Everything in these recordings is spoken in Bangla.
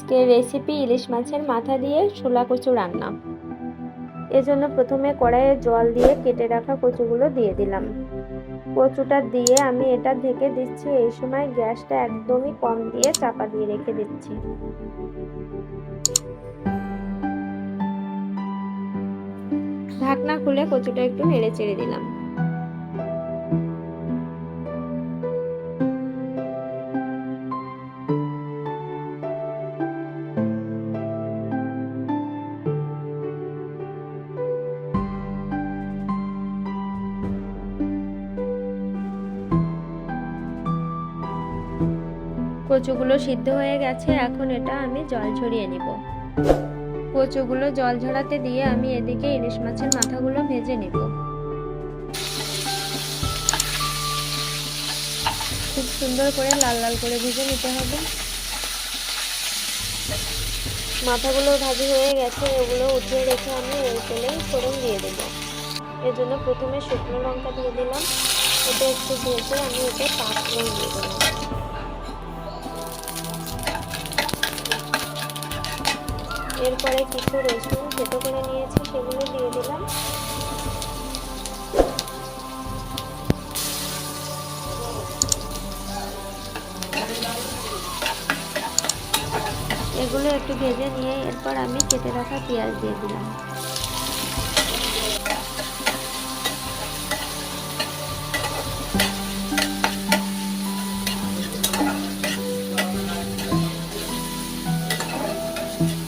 আজকের রেসিপি ইলিশ মাছের মাথা দিয়ে ছোলা কচু রান্না। এজন্য প্রথমে কড়াইয়ে জল দিয়ে কেটে রাখা কচুগুলো দিয়ে দিলাম। কচুটা দিয়ে আমি এটা ঢেকে দিচ্ছি, এই সময় গ্যাসটা একদমই কম দিয়ে চাপা দিয়ে রেখে দিচ্ছি। ঢাকনা খুলে কচুটা একটু নেড়ে চেড়ে দিলাম। কচুগুলো সিদ্ধ হয়ে গেছে, এখন এটা আমি জল ঝরিয়ে নিব। কচুগুলো জল ঝরাতে দিয়ে আমি এদিকে ইলিশ মাছের মাথাগুলো ভেজে নিব। খুব সুন্দর করে লাল লাল করে ভেজে নিতে হবে। মাথাগুলো ভাজি হয়ে গেছে ওগুলো উঠিয়ে রেখে আমি ওই তেলে ফোড়ন দিয়ে দেবো। এর জন্য প্রথমে শুকনো লঙ্কা দিয়ে দিলাম। এটা একটু ভেজে আমি ওতে পাঁচ দিয়ে দিলাম এরপরে কিছু রসুন থেতো করে নিয়েছি, সেগুলো দিয়ে দিলাম। এগুলো একটু ভেজে নিয়ে এরপর আমি কেটে রাখা পেঁয়াজ দিয়ে দিলাম। সব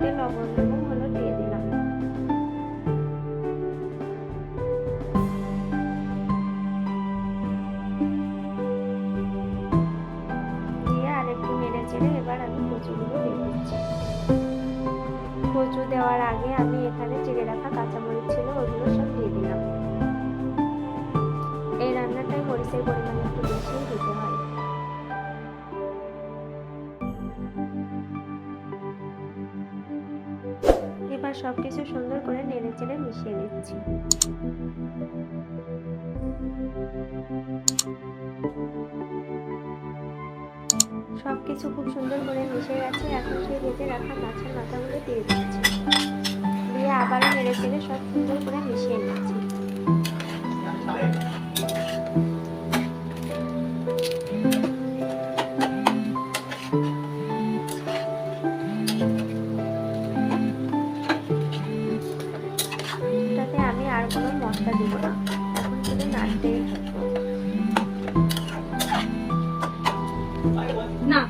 এরপর এতে লবণ এবং হলুদ এবার সবকিছু সুন্দর করে নেড়ে চেড়ে মিশিয়ে নিচ্ছি। সবকিছু খুব সুন্দর করে মিশে গেছে, এখন সেই ভেজে রাখা মাছের মাথাগুলো দিয়ে দিচ্ছি। দিয়ে আবারও নেড়ে চেড়ে সব সুন্দর করে মিশিয়ে নিচ্ছি। এটাতে আমি আর কোনো মশলা দিব না। এখন শুধু নাড়তেই থাকব না।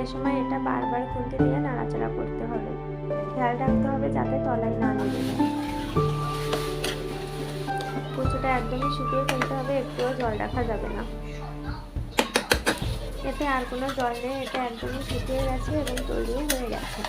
এ সময় এটা বারবার খুলতে দিয়ে নাড়াচাড়া করতে হবে। খেয়াল রাখতে হবে যাতে তলায় না লেগে যায়। কচুটা একদমই শুকিয়ে ফেলতে হবে একটুও জল রাখা যাবে না। এতে আর কোনো জল নেই এটা একদমই শুকিয়ে গেছে এবং তৈরিও হয়ে গেছে।